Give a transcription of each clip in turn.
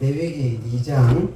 레위기 2장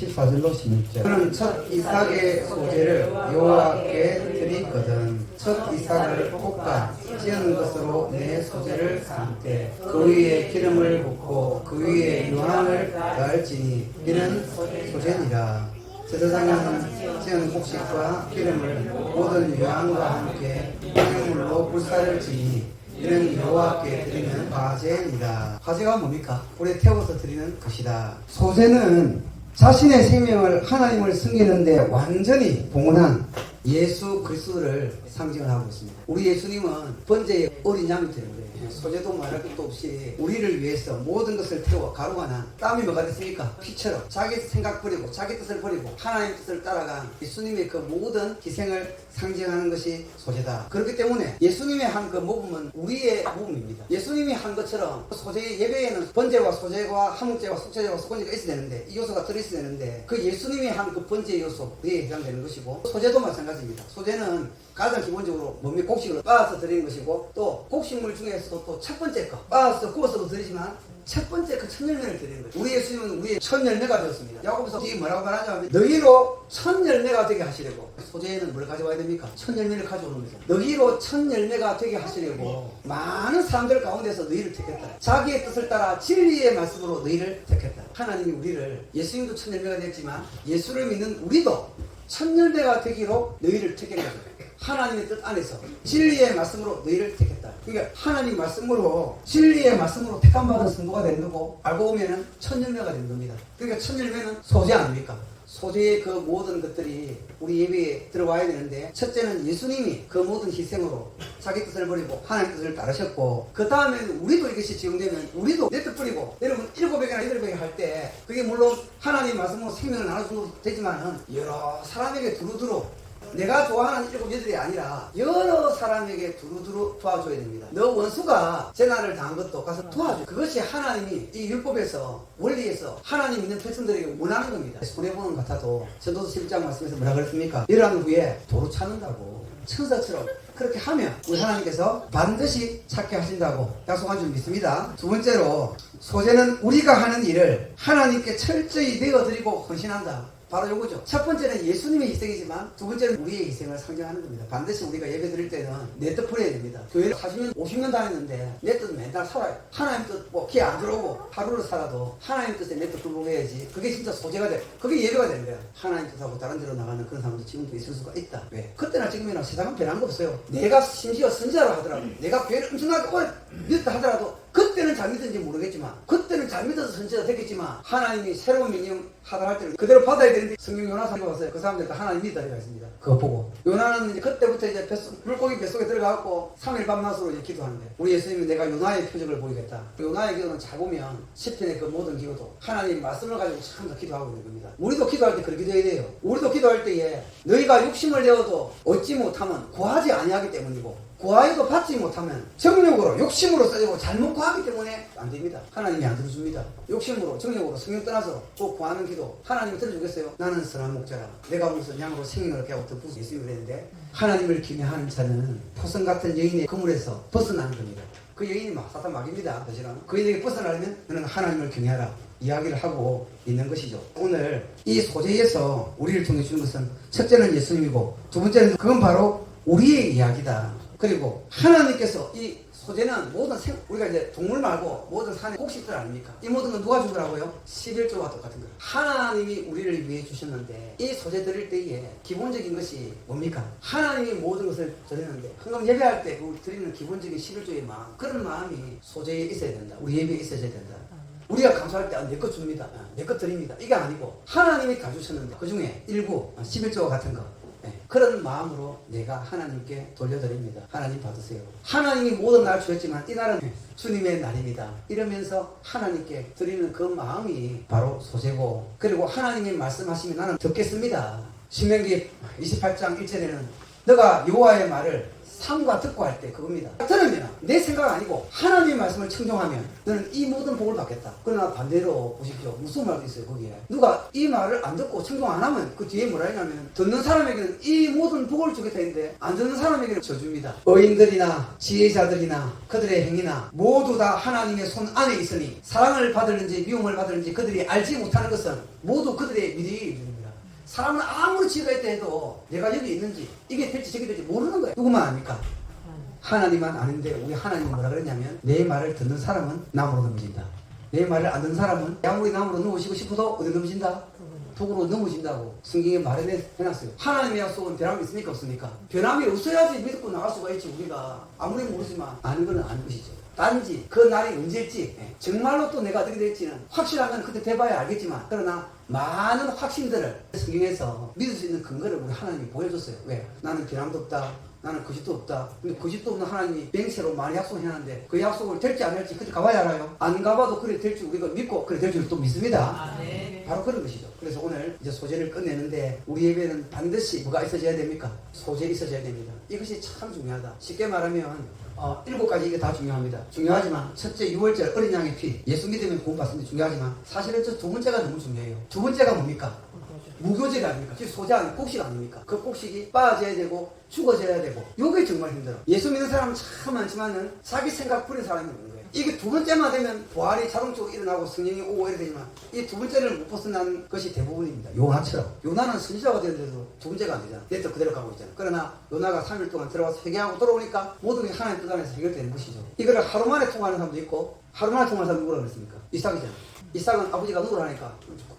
14절로 16절. 그는 첫 이삭의 소재를 여호와께 드리거든. 첫 이삭을 볶아 찌은 것으로 내 소재를 삼되 그 위에 기름을 붓고 그 위에 유황을 가을지니 이는 소재니라. 제사장은 찌은 곡식과 기름을 모든 유황과 함께 향물로 불사를 지니 이는 여호와께 드리는 화제입니다. 화제가 뭡니까? 불에 태워서 드리는 것이다. 소제는 자신의 생명을 하나님을 숨기는데 완전히 봉헌한 예수 그리스도를 상징을 하고 있습니다. 우리 예수님은 번제의 어린 양이 되는 거예요. 소재도 말할 것도 없이 우리를 위해서 모든 것을 태워 가루가 난 땀이 뭐가 됐습니까? 피처럼 자기 생각 버리고 자기 뜻을 버리고 하나님의 뜻을 따라간 예수님의 그 모든 희생을 상징하는 것이 소재다. 그렇기 때문에 예수님이 한그 모범은 우리의 모범입니다. 예수님이 한 것처럼 소재의 예배에는 번제와 소재와 한목제와 속죄제와 속건제가 있어야 되는데 이 요소가 들어있어야 되는데 그 예수님이 한 그 번제 요소 그에 해당되는 것이고 소재도 마찬가지 입니다. 소재는 가장 기본적으로 몸에 곡식을 빻아서 드리는 것이고 또 곡식물 중에서도 또 첫 번째 거 빻아서 구워서도 드리지만 첫 번째 그 천열매를 드리는 거예요. 우리 예수님은 우리의 천열매가 되었습니다. 야고보서 이게 뭐라고 말하냐면 너희로 천열매가 되게 하시려고 소재에는 뭘 가져와야 됩니까? 천열매를 가져오는 거죠. 너희로 천열매가 되게 하시려고 많은 사람들 가운데서 너희를 택했다. 자기의 뜻을 따라 진리의 말씀으로 너희를 택했다. 하나님이 우리를 예수님도 천열매가 됐지만 예수를 믿는 우리도 천열매가 되기로 너희를 거죠. 하나님의 뜻 안에서 진리의 말씀으로 너희를 택했다. 그러니까 하나님 말씀으로 진리의 말씀으로 택함 받은 성도가 되는 거고 알고 보면은 천열매가 되는 겁니다. 그러니까 천열매는 소재 아닙니까? 소재의 그 모든 것들이 우리 예배에 들어와야 되는데 첫째는 예수님이 그 모든 희생으로 자기 뜻을 버리고 하나님 뜻을 따르셨고 그 다음에는 우리도 이것이 적용되면 우리도 내 뜻 버리고 여러분 일곱에게나 여덟에게 할때 그게 물론 하나님 말씀으로 생명을 나눠주도 되지만은 여러 사람에게 두루두루 내가 좋아하는 일곱 여덟이 아니라 여러 사람에게 두루두루 도와줘야 됩니다. 너 원수가 재난을 당한 것도 가서 도와줘. 그것이 하나님이 이 율법에서 원리에서 하나님 있는 백성들에게 원하는 겁니다. 손해보는 것 같아도 전도서 11장 말씀에서 뭐라 그랬습니까? 일어난 후에 도로 찾는다고 천사처럼 그렇게 하면 우리 하나님께서 반드시 찾게 하신다고 약속한 줄 믿습니다. 두 번째로 소재는 우리가 하는 일을 하나님께 철저히 내어드리고 헌신한다. 바로 요거죠. 첫 번째는 예수님의 희생이지만 두 번째는 우리의 희생을 상징하는 겁니다. 반드시 우리가 예배 드릴 때는 내뜻 버려야 됩니다. 교회를 40년, 50년 다녔는데 내뜻 맨날 살아요. 하나님 뜻, 뭐, 귀안 들어오고 하루를 살아도 하나님 뜻에 내 뜻 불복해야지. 그게 진짜 소재가 돼. 그게 예배가 되는 거야. 하나님 뜻하고 다른 데로 나가는 그런 사람도 지금도 있을 수가 있다. 왜? 그때나 지금이나 세상은 변한 거 없어요. 내가 심지어 선지자로 하더라도 내가 교회를 엄청나게 오래 믿었다 하더라도 그때는 잘 믿었는지 모르겠지만 그때는 잘 믿어서 선지자 됐겠지만 하나님이 새로운 명령 하달할 때는 그대로 받아야 되는데 성경 요나서 읽어봤어요. 그 사람들 다 하나님 믿다 이가 있습니다. 그거 보고 요나는 이제 그때부터 이제 뱃속, 물고기 뱃속에 들어가고 3일 밤낮으로 이제 기도하는데 우리 예수님이 내가 요나의 표적을 보이겠다. 요나의 기도는 잘 보면 시편의 그 모든 기도도 하나님 말씀을 가지고 참 더 기도하고 있는 겁니다. 우리도 기도할 때 그렇게 기도해야 돼요. 우리도 기도할 때에 너희가 욕심을 내어도 얻지 못하면 구하지 아니하기 때문이고 구하여도 받지 못하면 정욕으로 욕심으로 써지고 잘못 구하기 때문에 안 됩니다. 하나님이 안 들어줍니다. 욕심으로 정욕으로 성령 떠나서 꼭 구하는 기도 하나님이 들어주겠어요? 나는 선한 목자라. 내가 무슨 양으로 생명을 깨고 덮고 예수님을 했는데 하나님을 기념하는 자는 포성 같은 여인의 그물에서 벗어나는 겁니다. 그 여인이 막 사탄 막입니다. 사실은 그 여인에게 벗어나려면 너는 하나님을 경외하라. 이야기를 하고 있는 것이죠. 오늘 이 소재에서 우리를 통해 주는 것은 첫째는 예수님이고 두 번째는 그건 바로 우리의 이야기다. 그리고 하나님께서 이 소재는 모든 생, 우리가 이제 동물 말고 모든 산의 곡식들 아닙니까? 이 모든 건 누가 주더라고요? 11조와 똑같은 거예요. 하나님이 우리를 위해 주셨는데 이 소재 드릴 때에 기본적인 것이 뭡니까? 하나님이 모든 것을 드리는데 황금 예배할 때 드리는 기본적인 11조의 마음 그런 마음이 소재에 있어야 된다. 우리 예배에 있어야 된다. 우리가 감사할 때 내 것 줍니다. 내 것 드립니다. 이게 아니고 하나님이 다 주셨는데 그 중에 일부 11조와 같은 거 네, 그런 마음으로 내가 하나님께 돌려드립니다. 하나님 받으세요. 하나님이 모든 날 주셨지만 이 날은 주님의 날입니다. 이러면서 하나님께 드리는 그 마음이 바로 소재고 그리고 하나님이 말씀하시면 나는 듣겠습니다. 신명기 28장 1절에는 너가 여호와의 말을 삼과 듣고 할 때 그겁니다. 들으면 내 생각 아니고 하나님의 말씀을 청종하면 너는 이 모든 복을 받겠다. 그러나 반대로 보십시오. 무슨 말도 있어요 거기에. 누가 이 말을 안 듣고 청종 안 하면 그 뒤에 뭐라 했냐면 듣는 사람에게는 이 모든 복을 주겠다 했는데 안 듣는 사람에게는 저줍니다. 의인들이나 지혜자들이나 그들의 행위나 모두 다 하나님의 손 안에 있으니 사랑을 받을는지 미움을 받을는지 그들이 알지 못하는 것은 모두 그들의 미래의 일입니다. 사람은 아무리 지혜가 있다 해도 내가 여기 있는지 이게 될지 저게 될지 모르는 거예요. 누구만 압니까? 하나님만 아는데 우리 하나님 뭐라 그랬냐면 내 말을 듣는 사람은 나무로 넘어진다. 내 말을 안 듣는 사람은 아무리 나무로 넘어지고 싶어도 어디 넘어진다? 독으로 넘어진다고 성경에 말해놨어요. 하나님의 약속은 변함이 있습니까? 없습니까? 변함이 없어야지 믿고 나갈 수가 있지 우리가 아무리 모르지만 아는 거는 아는 것이죠. 단지 그 날이 언제일지 예, 정말로 또 내가 어떻게 될지는 확실한 건 그때 돼봐야 알겠지만 그러나 많은 확신들을 성경에서 믿을 수 있는 근거를 우리 하나님이 보여줬어요. 왜? 나는 변함도 없다. 나는 거짓도 없다. 근데 거짓도 없는 하나님이 맹세로 많이 약속해놨는데 그 약속을 될지 안 될지 그때 가봐야 알아요. 안 가봐도 그래 될 줄 우리가 믿고 그래 될 줄 또 믿습니다. 바로 그런 것이죠. 그래서 오늘 이제 소재를 끝내는데 우리 예배는 반드시 뭐가 있어져야 됩니까? 소재 있어져야 됩니다. 이것이 참 중요하다. 쉽게 말하면 어, 일곱 가지 이게 다 중요합니다. 중요하지만 첫째 6월절 어린 양의 피 예수 믿으면 구원 받습니다. 중요하지만 사실은 저 두 번째가 너무 중요해요. 두 번째가 뭡니까? 무교제가 아닙니까? 즉 소재 아닌 꼭식 아닙니까? 그 꼭식이 빠져야 되고 죽어져야 되고 요게 정말 힘들어. 예수 믿는 사람은 참 많지만은 자기 생각 부린 사람이 없는 거예요. 이게 두 번째만 되면 부활이 자동적으로 일어나고 성령이 오고 이래 되지만 이 두 번째를 못 벗어나는 것이 대부분입니다. 요나처럼. 요나는 선지자가 되는데도 두 번째가 안 되잖아. 내뜻 그대로 가고 있잖아. 그러나 요나가 3일 동안 들어가서 회개하고 돌아오니까 모든 게 하나님 뜻 안에서 해결되는 것이죠. 이거를 하루 만에 통과하는 사람도 있고 하루 만에 통과하는 사람 누구라 그랬습니까? 이삭이잖아. 이삭은 아버지가 누구라니까?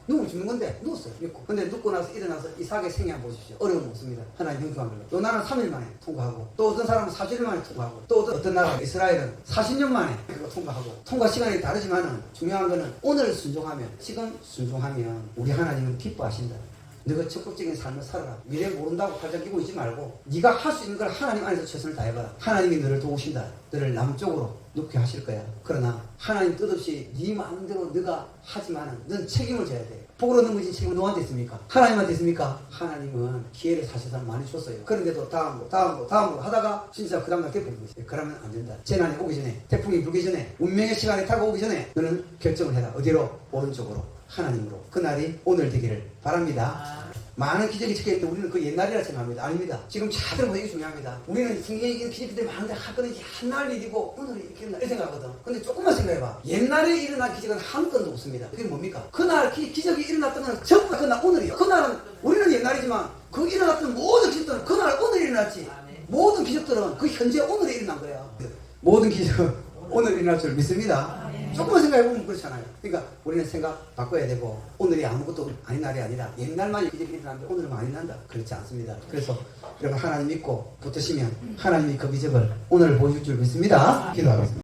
누구 죽는 건데? 누웠어요 믿고 근데 눕고 나서 일어나서 이삭의 생애 한번 보십시오. 어려움 없습니다. 하나님 형통한 걸로. 요나는 3일 만에 통과하고 또 어떤 사람은 40일 만에 통과하고 또 어떤, 어떤 나라 이스라엘은 40년 만에 그거 통과하고. 통과 시간이 다르지만은 중요한 거는 오늘 순종하면 지금 순종하면 우리 하나님은 기뻐하신다. 너가 적극적인 삶을 살아라. 미래 모른다고 팔짱 끼고 있지 말고 네가 할 수 있는 걸 하나님 안에서 최선을 다해봐라. 하나님이 너를 도우신다. 너를 남쪽으로 놓게 하실 거야. 그러나 하나님 뜻없이 네 마음대로 네가 하지만은 넌 책임을 져야 돼. 복으로 넘어진 책임은 너한테 있습니까? 하나님한테 있습니까? 하나님은 기회를 사실상 많이 줬어요. 그런데도 다음으로 다음으로 다음으로 하다가 진짜 그 다음날 깨버린 거지. 그러면 안 된다. 재난이 오기 전에 태풍이 불기 전에 운명의 시간이 다가오기 전에 너는 결정을 해라. 어디로? 오른쪽으로. 하나님으로. 그날이 오늘 되기를 바랍니다. 많은 기적이 적혀있을 때 우리는 그 옛날이라 생각합니다. 아닙니다. 지금 잘 들어보는 게 중요합니다. 우리는 성경에 있는 기적들이 많은데 하거는 한날 일이고 오늘이 이렇게 일어나 이렇게 생각하거든. 근데 조금만 생각해봐. 옛날에 일어난 기적은 한 건도 없습니다. 그게 뭡니까? 그날 기, 기적이 일어났던 건 전부 다 그날 오늘이요. 그날은 우리는 옛날이지만 그 일어났던 모든 기적들은 그날 오늘 일어났지. 모든 기적들은 그 현재 오늘에 일어난 거야. 모든 기적은 오늘 일어날 줄 믿습니다. 조금만 생각해보면 그렇잖아요. 그러니까 우리는 생각 바꿔야 되고 오늘이 아무것도 아닌 날이 아니라 옛날만 기적이 일어났는데 오늘은 많이 난다. 그렇지 않습니다. 그래서 여러분 하나님 믿고 붙으시면 하나님이 그 기적을 오늘 보여줄 줄 믿습니다. 기도하겠습니다.